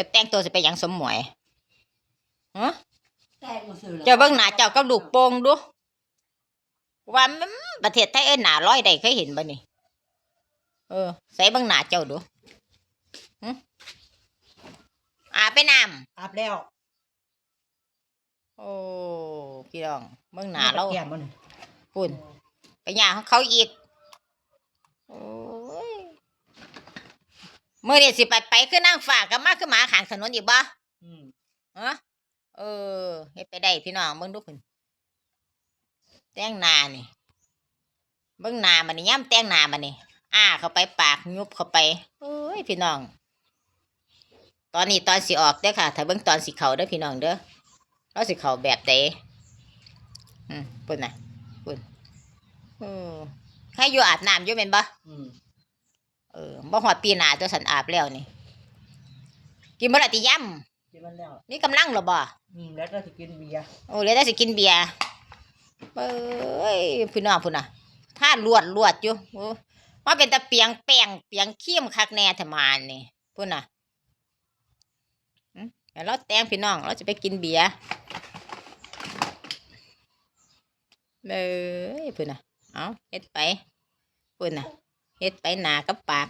จะแต่งตัวสิไปหยังสมหมวยฮะแต่งมาซื้อแล้วเจ้าเบิ่งหน้าเจ้ากับลูกโป่งดู ว่ามันประเทศไทยเอ้นหน้าร้อยใดเคยเห็นบ่นี่เออ ใส่เบิ่งหน้าเจ้าดูหึอาบไปน้อาบแล้วำโอ้พี่น้องเบิ่งหน้าเราแก้มมันปุ่นไปย่างของเขาอีกโอ้ย เมื่อนี่สิไปไปคือนั่งฝากกับมาคือหมาขางถนนอีกบ่อืมฮะเออเฮ็ดไปได้พี่น้องเบิ่งดูพุ่นแต่งหน้านี่เบิ่งหน้ามันนี่ย่ำแต่งหน้ามันนี่อ้าเข้าไปปากยุบเข้าไปโอ้ยพี่น้อง ตอนนี้ตอนสิออกเด้อค่ะ ถ้าเบิ่งตอนสิเข้าเด้อพี่น้องเด้อเราสิเข้าแบบใดอืมปุ่นน่ะปุ่นเออให้อยู่อาบน้ำอยู่แม่นบ่อืม เออบ่ฮอดปีหน้าตัวฉันอาบแล้วนี่ กินบ่ละติย่ำกินมันแล้วมีกำลังเหรอบ่อืมแล้วก็จะกินเบียร์โอ้เลยได้สิกินเบียร์เอ้ยพี่น้องพุ่นน่ะถ้าลวดลวดอยู่โอ้ว่าเป็นตะเปียงแป้งเปียงเขี้ยมคักแน่ทมานนี่พุ่นน่ะอืมเดี๋ยวเราแต่งพี่น้องเราจะไปกินเบียร์เอ้ยพุ่นน่ะเอาเฮ็ดไปพุ่นน่ะ เฮ็ดไปหนากับปาก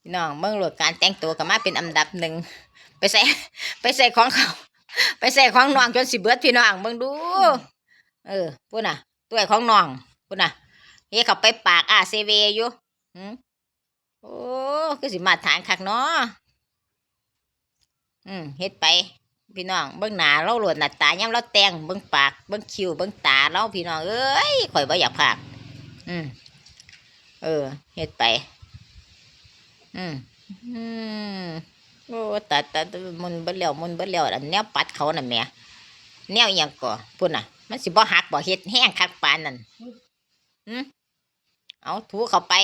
พี่น้องเมื่อหลวดการแต่งตัวก็มาเป็นอันดับหนึ่งไปใส่ไปใส่ของเขา ไปใส่ของน้องจนสิเบิดพี่น้องเบิ่งดู เออพูดน่ะ ตัวไอ้ของน้องพูดน่ะเฮ้เขาไปปากอาเซเวอยู่หืมโอ้คือสิมาฐานคักเนาะอืมเฮ็ดไป พี่น้องเบิ่งหน้าเราหลวดหน้าตาย่ำเราแต่งเบิ่งปากเบิ่งคิ้วเบิ่งตาเราพี่น้องเอ้ยข่อยบ่อยากพากอืม เออเฮ็ดไป อืมอืมโอ้แต่แต่แต่มันเบิดแล้วมันเบิดแล้วอันแนวปัดเขาน่ะแหม่แนวอหยังก่อพุ่นน่ะ มันสิบ่หักบ่เฮ็ดแห้งคักปานนั่นหืมเอาถูเข้าไป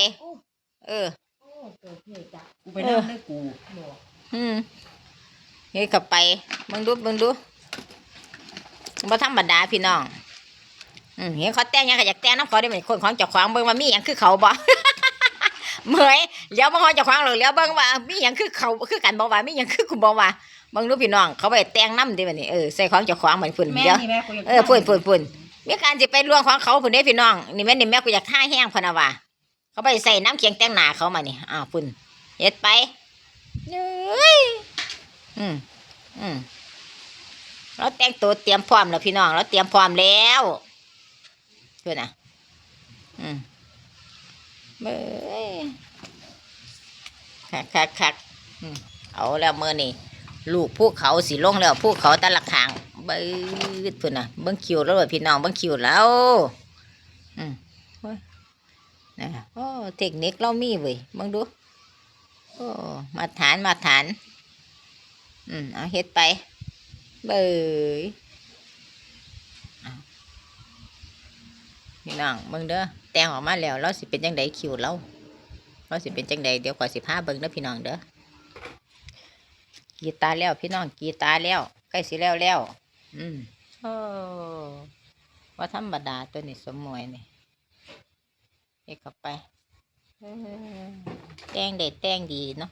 เออโอ้เกิดเหตุจ้ะกูไปนั่งได้กูบอกอืมเฮ็ดเข้าไปเบิ่งดูเบิ่งดูบ่ธรรมดาพี่น้องอืม เห็นเขาแต่งหยังก็อยากแต่งน้ำเขาได้เหมือนคนของเจ้าของเบิ่งว่ามีหยังคือเขาบ่เหมยเลี้ยวบ่ฮอดเจ้าของหรอกเลี้ยวเบิ่งว่ามีหยังคือเขาคือกันบ่ว่ามีหยังคือกูบ่ว่าเบิ่งดูพี่น้องเขาไปแต่งน้ำดิบัดนี้เออใส่ของเจ้าของเหมือนพุ่นแม่เดี๋ยวนี่แม่กูยังเออพุ่นพุ่นพุ่นมีการจะไปล่วงของเขาพุ่นได้พี่น้องนี่แม่นนี่แม่กูอยากฆ่าแห้งพะนะว่าเขาไปใส่น้ำเคียงแต่งหน้าเขามานี่อ้าวพุ่นเฮ็ดไปเอ้ยอืมอืมเราแต่งตัวเตรียมพร้อมแล้วพี่น้องเราเตรียมพร้อมแล้วเพื่อนน่ะ อืมเบ้ยคักคักคักอืมเอาแล้วเมื่อนี่ลูกภูเขาสิลงแล้วภูเขาตะละขางเบิ้ดเพื่อนน่ะเบิ้งคิวแล้วเว้ยพี่น้องเบิ้งคิวแล้ว อืมโอ้ยนะโอ้เทคนิคเรามีเว้ยเบิ้งดูโอ้มาฐานมาฐาน อืมเอาเฮ็ดไป เบยเอา พี่น้องเบิ่งเด้อแต่งออกมาแล้วเราสิเป็นจังไดคิวเราเราสิเป็นจังไดเดี๋ยวขอยสิพาเบิ่งเด้อพี่น้องเด้อกีตาแล้วพี่น้องกีตาแล้วใกล้สิแล้วแล้ว อืมโอ้ว่าธรรมดาตัวนี้สมมวยนี่เฮ็ดเข้าไปเออแต่งได้แต่งดีเนาะ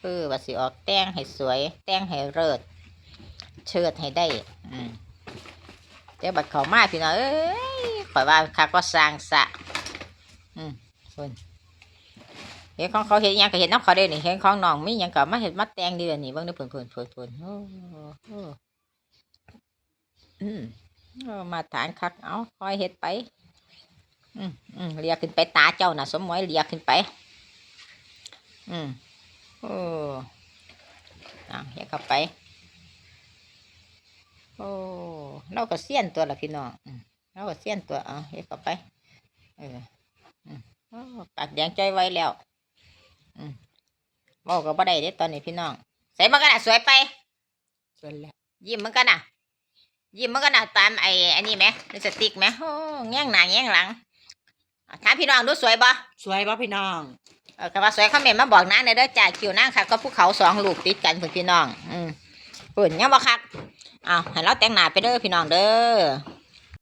เออว่าสิออกแต่งให้สวย แต่งให้เลิศเชิดให้ได้ อืมแต่บัดเขามาพี่น้องเอ้ย ข่อยว่าคักก็สร้างสะอืมคนเห็นของเขาเห็นยังก็เห็นน้ำเขาได้นี่เห็นของน้องมียังก็มาเห็นมาแต่งดีเดี๋ยนี้เบิ่งได้เพิ่นเพิ่นเพิ่นเพิ่นโอ้โอ้อืมมาฐานคักเอาคอยเฮ็ดไป อืมอืมเลียขึ้นไปตาเจ้าน่ะ สมมวยเลียขึ้นไป อืมโอ้เอาเฮ็ดเข้าไป โอ้เราก็เสี้ยนตัวละพี่น้อง อืมเราก็เสี้ยนตัวเอาเฮ็ดเข้าไป เอออืมโอ้ปากแดงใจไว้แล้ว อืมเว้าก็บ่ได้เด้ตอนนี้พี่น้อง ใส่มันกันน่ะสวยไปส่วนแล้วยิ้มมันกันน่ะ ยิ้มมันกันน่ะตามไอ้อันนี้ไหมลิปสติกไหมโอ้แง่งหน้าแง่งหลังอะถามพี่น้องดูสวยบ่สวยป่ะพี่น้องเออคำว่าสวยคอมเมนต์มาบอกนางในอยเด้อจ่าคิวนางค่ะก็ภูเขาสองลูกติดกันเพื่อนพี่น้อง อืมปุ่นยังบ่คักอ้าวให้เราแต่งหน้าไปเด้อพี่น้องเด้อ